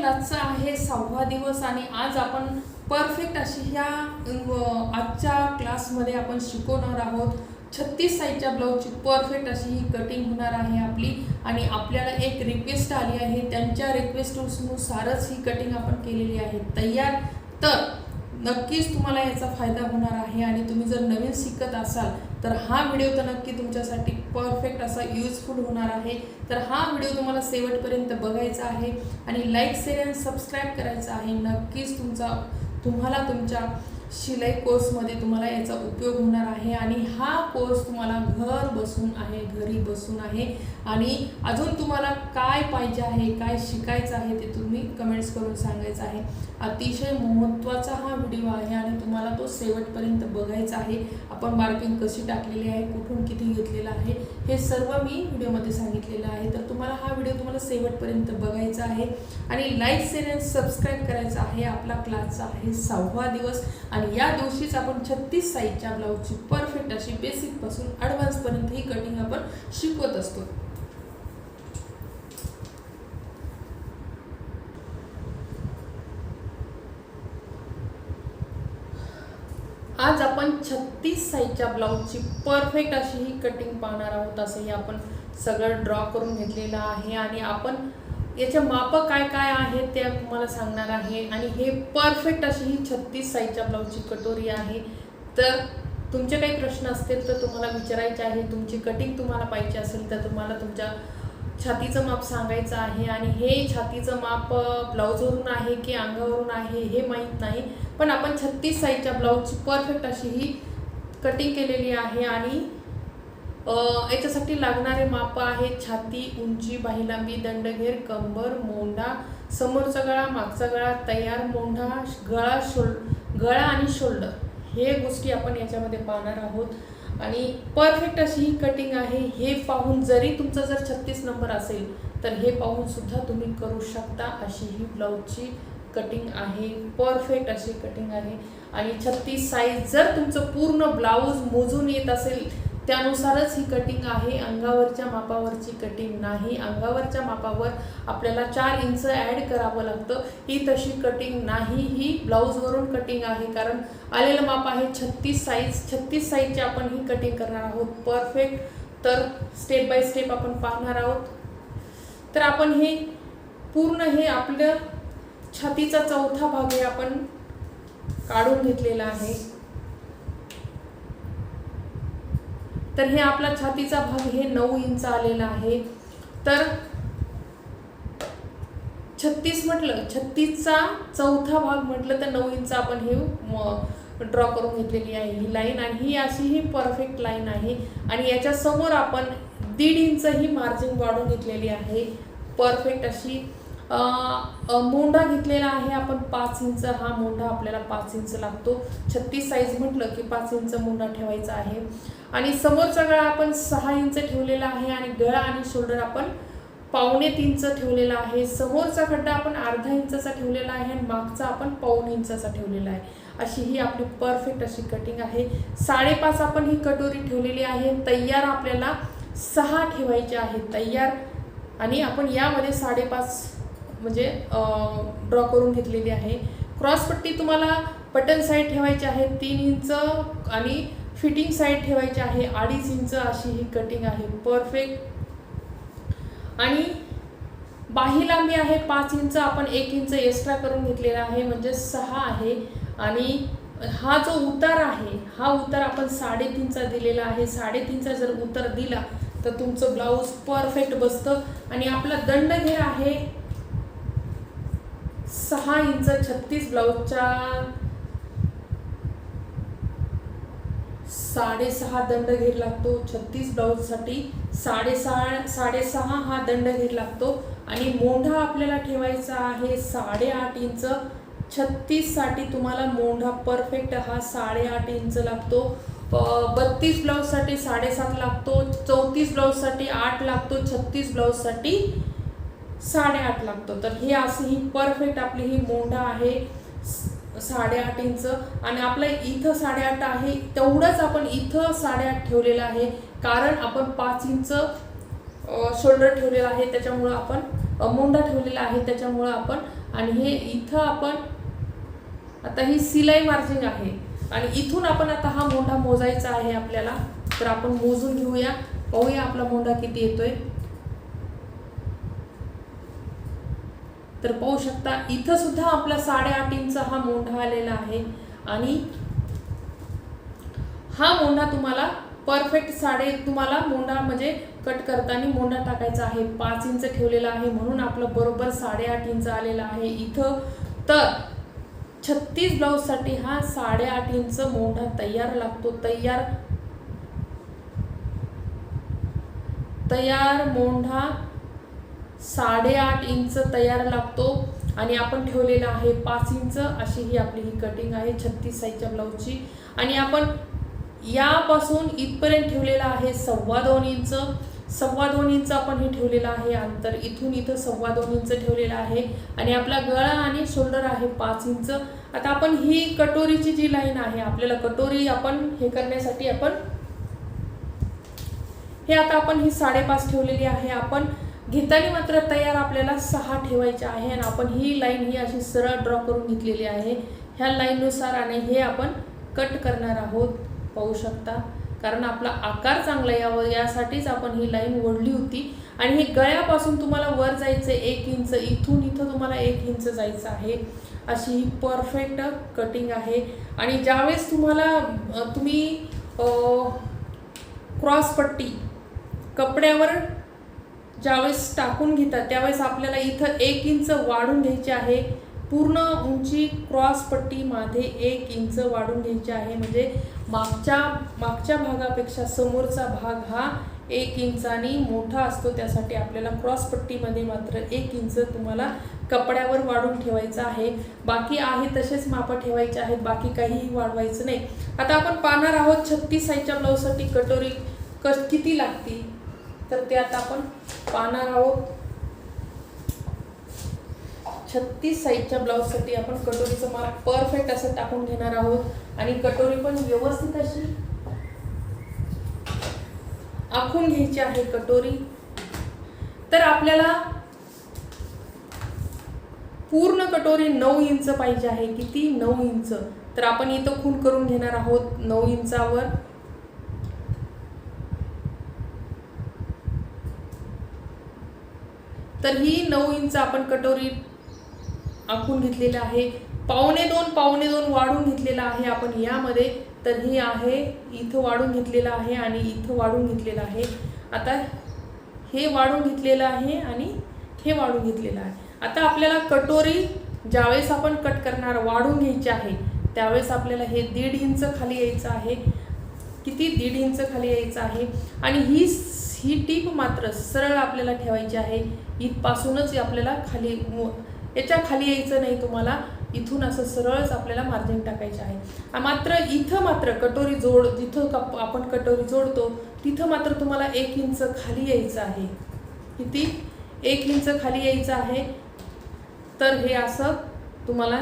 क्लासचा आहे सहावा दिवस आणि आज आपण परफेक्ट अशी ह्या आजच्या क्लासमध्ये आपण शिकवणार आहोत. छत्तीस साईजच्या ब्लाऊजची परफेक्ट अशी ही कटिंग होणार आहे आपली. आणि आपल्याला एक रिक्वेस्ट आली आहे त्यांच्या रिक्वेस्टनुसारच ही कटिंग आपण केलेली आहे. तयार? तर नक्कीच तुम्हाला याचा फायदा होणार आहे. आणि तुम्ही जर नवीन शिकत असाल तर हा व्हिडिओ तर नक्की तुमच्यासाठी परफेक्ट असा यूजफुल होणार आहे. तर हा व्हिडिओ तुम्हाला शेवटपर्यंत बघायचा आहे आणि लाईक शेअर अँड सबस्क्राईब करायचा आहे. नक्कीच तुमचा तुम्हाला तुमच्या शिलाई कोर्समध्ये तुम्हाला याचा उपयोग होणार आहे आणि हा कोर्स तुम्हाला घर बसून आहे घरी बसून आहे. आणि अजून तुम्हाला काय पाहिजे आहे काय शिकायचं आहे ते तुम्ही कमेंट्स करून सांगायचं आहे. अतिशय महत्त्वाचा हा व्हिडिओ आहे आणि तुम्हाला तो शेवटपर्यंत बघायचा आहे. आपण मार्किंग कशी टाकलेली आहे कुठून किती घेतलेलं आहे हे सर्व मी व्हिडिओमध्ये सांगितलेलं आहे. तर तुम्हाला हा व्हिडिओ तुम्हाला शेवटपर्यंत बघायचा आहे. आणि लाईक शेअर सबस्क्राईब करायचा आहे. आपला क्लासचा आहे सहावा दिवस आणि या दिवशीच आपण छत्तीस साईजच्या ब्लाऊजची परफेक्ट अशी बेसिकपासून ॲडव्हान्सपर्यंत ही कटिंग आपण शिकवत असतो. आज आपण छत्तीस साईजच्या ब्लाऊजची परफेक्ट अशी ही कटिंग पाहणार आहोत. असंही आपण सगळं ड्रॉ करून घेतलेलं आहे आणि आपण याच्या मापं काय काय आहेत ते तुम्हाला सांगणार आहे. आणि हे परफेक्ट अशी ही छत्तीस साईजच्या ब्लाऊजची कटोरी आहे. तर तुमचे काही प्रश्न असतील तर तुम्हाला विचारायचे आहे. तुमची कटिंग तुम्हाला पाहिजे असेल तर तुम्हाला तुमच्या छातीचं माप सांगायचं आहे. आणि हे छातीचं माप ब्लाऊजवरून आहे की अंगावरून आहे हे माहीत नाही. पण आपण छत्तीस साईजच्या ब्लाऊजची परफेक्ट अशी ही कटिंग केलेली आहे. आणि याच्यासाठी लागणारे माप आहेत छाती उंची बाहिलांबी दंडघेर कंबर मोंढा समोरचा गळा मागचा गळा तयार मोंढा गळा शोल गळा आणि शोल्डर. हे गोष्टी आपण याच्यामध्ये पाहणार आहोत. आणि परफेक्ट अशी ही कटिंग आहे. हे पाहून जरी तुमचा जर छत्तीस नंबर असेल तर हे पाहून सुद्धा तुम्ही करू शकता अशी ही ब्लाऊजची कटिंग आहे. परफेक्ट अशी कटिंग आहे. आणि छत्तीस साईज जर तुमचं पूर्ण ब्लाऊज मोजून येत असेल त्यानुसारच ही कटिंग आहे. अंगावरच्या मापावरची कटिंग नाही. अंगावरच्या मापावर आपल्याला चार इंच ॲड करावं लागतं. ही तशी कटिंग नाही. ही ब्लाऊजवरून कटिंग आहे. कारण आलेलं माप आहे छत्तीस साईज छत्तीस साईजची आपण ही कटिंग करणार आहोत. परफेक्ट तर स्टेप बाय स्टेप आपण पाहणार आहोत. तर आपण हे पूर्ण हे आपलं छातीचा चौथा भाग हे आपण काढून घेतलेला आहे. तर हे आपला छातीचा भाग हे नऊ इंच आलेला आहे. तर छत्तीस म्हटलं छत्तीसचा चौथा भाग म्हटलं तर नऊ इंच आपण हे ड्रॉ करून घेतलेली आहे ही लाईन आणि ही अशी ही परफेक्ट लाईन आहे. आणि याच्यासमोर आपण दीड इंच ही मार्जिन वाढून घेतलेली आहे. परफेक्ट अशी मोंढा घेतलेला आहे आपण पाच इंच. हा मोंढा आपल्याला पाच इंच लागतो. छत्तीस साईज म्हटलं की पाच इंच मोंढा ठेवायचा आहे. आणि समोरचा गळा आपण सहा इंच ठेवलेला आहे आणि गळा आणि शोल्डर आपण पावणे तीनच ठेवलेला आहे. समोरचा खड्डा आपण अर्धा इंचाचा ठेवलेला आहे आणि मागचा आपण पाऊण इंचाचा ठेवलेला आहे. अशी ही आपली परफेक्ट अशी कटिंग आहे. साडेपाच आपण ही कटोरी ठेवलेली आहे. तयार आपल्याला सहा ठेवायचे आहे तयार आणि आपण यामध्ये साडेपाच म्हणजे ड्रॉ करून घेतलेली आहे. क्रॉसपट्टी तुम्हाला बटन साईड ठेवायची आहे तीन इंच आणि फिटिंग साईड ठेवायची आहे. अडीच इंच अशी ही कटिंग आहे. परफेक्ट आणि बाही लांबी आहे. पाच इंच आपण एक इंच एक्स्ट्रा करून घेतलेला आहे. म्हणजे सहा आहे. आणि हा जो उतार आहे हा उतार आपण साडेतीनचा दिलेला आहे. साडेतीनचा जर उतार दिला तर तुमचं ब्लाऊज परफेक्ट बसतं. आणि आपला दंड घेर आहे सहा इंच छत्तीस ब्लाऊजच्या साडेसहा दंड घेर लागतो. छत्तीस ब्लाऊजसाठी साडेसहा साडेसहा हा दंड घेर लागतो. आणि मोंढा आपल्याला ठेवायचा आहे साडेआठ इंच. छत्तीससाठी तुम्हाला मोंढा परफेक्ट हा साडेआठ इंच लागतो. बत्तीस ब्लाऊजसाठी साडेसात लागतो. चौतीस ब्लाऊजसाठी आठ लागतो. छत्तीस ब्लाऊजसाठी साडेआठ लागतो. तर हे असं ही परफेक्ट आपली ही मोंढा आहे. साडेआठ इंच. आणि आपलं इथं साडेआठ आहे तेवढंच आपण इथं साडेआठ ठेवलेलं आहे. कारण आपण पाच इंच शोल्डर ठेवलेलं आहे त्याच्यामुळं आपण मोंडा ठेवलेला आहे त्याच्यामुळं आपण आणि हे इथं आपण आता ही सिलाई मार्जिंग आहे. आणि इथून आपण आता हा मोंढा मोजायचा आहे आपल्याला. तर आपण मोजून घेऊया. पाहूया आपला मोंढा किती येतोय. तर पाहू शकता इथं सुद्धा आपला साडेआठ इंच हा मोंढा आलेला आहे. आणि हा मोंढा तुम्हाला परफेक्ट साडे तुम्हाला मोंढा म्हणजे कट करताना मोंढा टाकायचा आहे. पाच इंच ठेवलेला आहे म्हणून आपलं बरोबर साडेआठ इंच आलेला आहे इथं. तर छत्तीस ब्लाऊजसाठी हा साडेआठ इंच मोंढा तयार लागतो. तयार तयार मोंढा साडेआठ इंच तयार लागतो आणि आपण ठेवलेला आहे पाच इंच. अशी ही आपली ही कटिंग आहे छत्तीस साईजच्या ब्लाऊजची आणि आपण यापासून इथपर्यंत ठेवलेला आहे सव्वा दोन इंच. सव्वा दोन इंच आपण हे ठेवलेलं आहे अंतर. इथून इथं सव्वा दोन इंच ठेवलेलं आहे. आणि आपला गळा आणि शोल्डर आहे पाच इंच. आता आपण ही कटोरीची जी लाईन आहे आपल्याला कटोरी आपण हे करण्यासाठी आपण हे आता आपण ही साडेपाच ठेवलेली आहे. आपण घेताना मात्र तयार आपल्याला सहा ठेवायचे आहे आणि आपण ही लाईन ही अशी सरळ ड्रॉ करून घेतलेली आहे. ह्या लाईननुसार आणि हे आपण कट करणार आहोत. पाहू शकता. कारण आपला आकार चांगला यावं यासाठीच आपण ही लाईन ओढली होती. आणि हे गळ्यापासून तुम्हाला वर जायचं एक इंच इथून इथं तुम्हाला एक इंच जायचं आहे. अशी ही परफेक्ट कटिंग आहे. आणि ज्यावेळेस तुम्हाला तुम्ही क्रॉस पट्टी कपड्यावर ज्यावेळेस टाकून घेतात त्यावेळेस आपल्याला इथं एक इंच वाढून घ्यायची आहे. पूर्ण उंची क्रॉस पट्टीमध्ये एक इंच वाढून घ्यायची आहे. म्हणजे मागच्या मागच्या भागापेक्षा समोरचा भाग हा एक इंचानी मोठा असतो. त्यासाठी आपल्याला क्रॉस पट्टीमध्ये मात्र एक इंच तुम्हाला कपड्यावर वाढून ठेवायचं आहे. बाकी आहे तसेच मापं ठेवायचे आहेत. बाकी काहीही वाढवायचं नाही. आता आपण पाहणार आहोत छत्तीस साईजच्या ब्लाऊजसाठी कटोरी क किती लागतील? तर ते आता आपण पाहणार आहोत. छत्तीस साईजच्या ब्लाऊजसाठी आपण कटोरीचं माप परफेक्ट असं टाकून घेणार आहोत. आणि कटोरी पण व्यवस्थित अशी आखून घ्यायची आहे कटोरी. तर आपल्याला पूर्ण कटोरी नऊ इंच पाहिजे आहे किती? नऊ इंच. तर आपण इथं खून करून घेणार आहोत नऊ इंचावर. तर ही नऊ इंच आपण कटोरी आखून घेतलेलं आहे. पावणे दोन पावणे दोन वाढून घेतलेलं आहे आपण यामध्ये. तर ही आहे इथं वाढून घेतलेलं आहे आणि इथं वाढून घेतलेलं आहे. आता हे वाढून घेतलेलं आहे आणि हे वाढून घेतलेलं आहे. आता आपल्याला कटोरी ज्यावेळेस आपण कट करणार वाढून घ्यायची आहे त्यावेळेस आपल्याला हे दीड इंच खाली यायचं आहे. किती? दीड इंच खाली यायचं आहे. आणि ही ही टीप मात्र सरळ आपल्याला ठेवायची आहे. इथपासूनच आपल्याला खाली याच्या खाली यायचं नाही तुम्हाला इथून असं सरळच आपल्याला मार्जिन टाकायचे आहे. मात्र इथं मात्र कटोरी जोड जिथं कप आपण कटोरी जोडतो तिथं मात्र तुम्हाला एक इंच खाली यायचं आहे. किती? एक इंच खाली यायचं आहे. तर हे असं तुम्हाला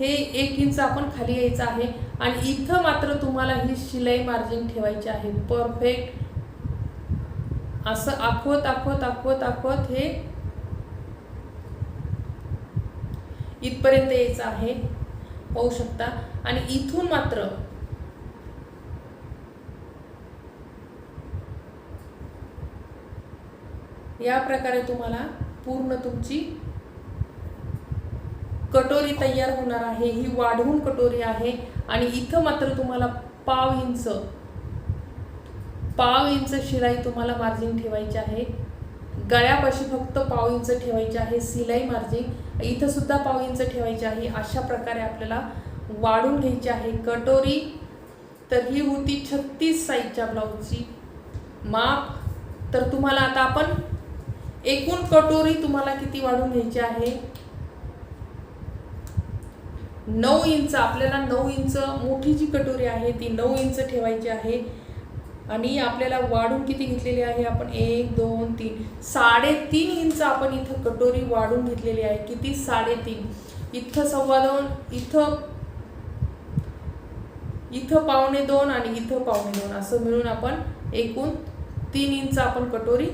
हे एक इंच आपण खाली यायचं आहे. आणि इथं मात्र तुम्हाला ही शिलाई मार्जिन ठेवायची आहे. परफेक्ट असं आखवत आखवत आखवत आखवत हे इथपर्यंत यायचं आहे. पाहू शकता. आणि इथून मात्र या प्रकारे तुम्हाला पूर्ण तुमची कटोरी तयार होणार आहे. ही वाढवून कटोरी आहे. आणि इथं मात्र तुम्हाला पाव इंच पाव इंच शिलाई तुम्हाला मार्जिन ठेवायची आहे. गळ्यापाशी फक्त पाव इंच ठेवायची आहे सिलाई मार्जिन इथं सुद्धा पाव इंच ठेवायची आहे. अशा प्रकारे आपल्याला वाढून घ्यायची आहे कटोरी. तर ही होती छत्तीस साईजच्या ब्लाऊजची माप. तर तुम्हाला आता आपण एकूण कटोरी तुम्हाला किती वाढून घ्यायची आहे? नऊ इंच आपल्याला नऊ इंच मोठी जी कटोरी आहे ती नऊ इंच ठेवायची आहे. आणि आपल्याला वाढून किती घेतलेली आहे आपण? एक दोन तीन. साडेतीन इंच आपण इथं कटोरी वाढून घेतलेली आहे. किती? साडेतीन. इथं सव्वा दोन इथं इथं पावणे दोन आणि इथं पावणे दोन. असं मिळून आपण एकूण तीन इंच आपण कटोरी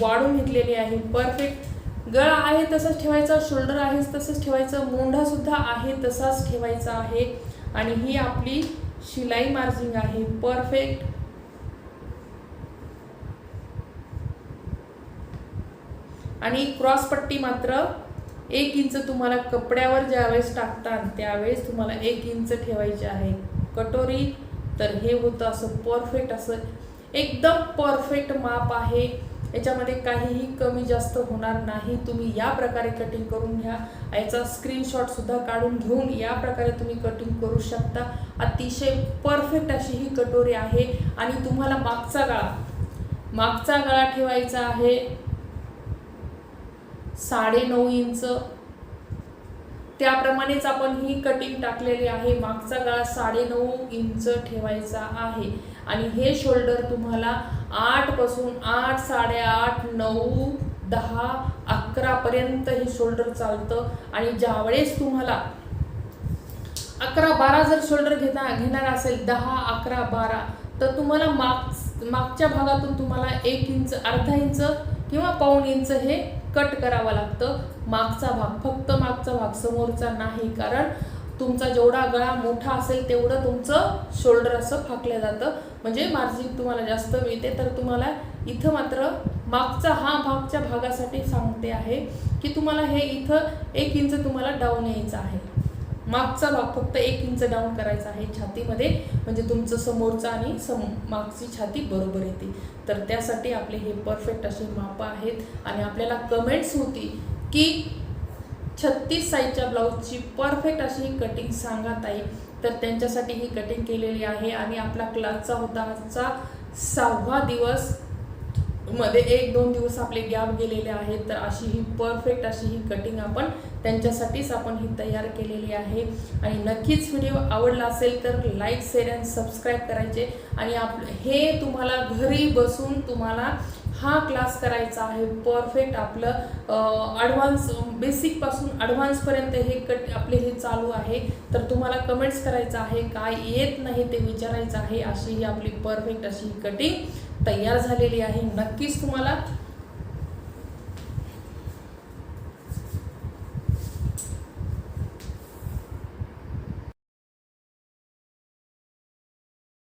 वाढून घेतलेली आहे. परफेक्ट गळा आहे तसाच ठेवायचा शोल्डर आहे तसंच ठेवायचं मोंढासुद्धा आहे तसाच ठेवायचा आहे. आणि ही आपली शिलाई मार्जिंग आहे. परफेक्ट. आणि क्रॉस पट्टी मात्र एक इंच तुम्हाला कपड्यावर ज्यावेळेस टाकतात त्यावेळेस तुम्हाला एक इंच ठेवायचे आहे. कटोरी तर हे होतं असं परफेक्ट असं एकदम परफेक्ट माप आहे. याच्यामध्ये काहीही कमी जास्त होणार नाही. तुम्ही या प्रकारे कटिंग करून घ्या. याचा स्क्रीनशॉट सुद्धा काढून घेऊन या प्रकारे तुम्ही कटिंग करू शकता. अतिशय परफेक्ट अशी ही कटोरी आहे. आणि तुम्हाला मागचा गळा मागचा गळा ठेवायचा आहे. साडे नऊ इंच. त्याप्रमाणेच आपण ही कटिंग टाकलेली आहे. मागचा गळा साडे नऊ इंच ठेवायचा आहे. आणि हे शोल्डर तुम्हाला आठपासून आठ साडेआठ नऊ दहा अकरा पर्यंत हे शोल्डर चालतं. आणि ज्यावेळेस तुम्हाला अकरा बारा जर शोल्डर घेता घेणार असेल दहा अकरा बारा तर तुम्हाला माग मागच्या भागातून तुम्हाला एक इंच अर्धा इंच किंवा पाऊण इंच हे कट करावं लागतं. मागचा भाग फक्त मागचा भाग समोरचा नाही कारण तुमचा जेवढा गळा मोठा असेल तेवढं तुमचं शोल्डर असं फाकलं जातं. म्हणजे मार्जिन तुम्हाला जास्त मिळते तर तुम्हाला इथं मात्र मागचा हा भागच्या भागासाठी सांगते आहे की तुम्हाला हे इथं एक इंच तुम्हाला डाऊन यायचं आहे. मागचा भाग फक्त एक इंच डाऊन करायचा आहे छातीमध्ये. म्हणजे तुमचं समोरचा आणि सम मागची छाती बरोबर येते. तर त्यासाठी आपले हे परफेक्ट असे माप आहेत. आणि आपल्याला कमेंट्स होती की छत्तीस साईजच्या ब्लाऊजची परफेक्ट अशी ही कटिंग सांगा ताई तर त्यांच्यासाठी ही कटिंग केलेली आहे आणि आपला क्लासचा होता आजचा सहावा दिवस. मध्ये एक दोन दिवस आपले गॅप गेलेले आहेत. तर अशी ही परफेक्ट अशी ही कटिंग आपण त्यांच्यासाठीच आपण ही तयार केलेली आहे. आणि नक्कीच व्हिडिओ आवडला असेल तर लाईक शेअर अँड सबस्क्राईब करायचे. आणि आप हे तुम्हाला घरी बसून तुम्हाला हा क्लास करायचा आहे. परफेक्ट आपलं ॲडव्हान्स बेसिकपासून ॲडव्हान्सपर्यंत हे कट आपले हे चालू आहे. तर तुम्हाला कमेंट्स करायचं आहे काय येत नाही ते विचारायचं आहे. अशी ही आपली परफेक्ट अशी ही कटिंग तयार झालेली आहे. नक्कीच तुम्हाला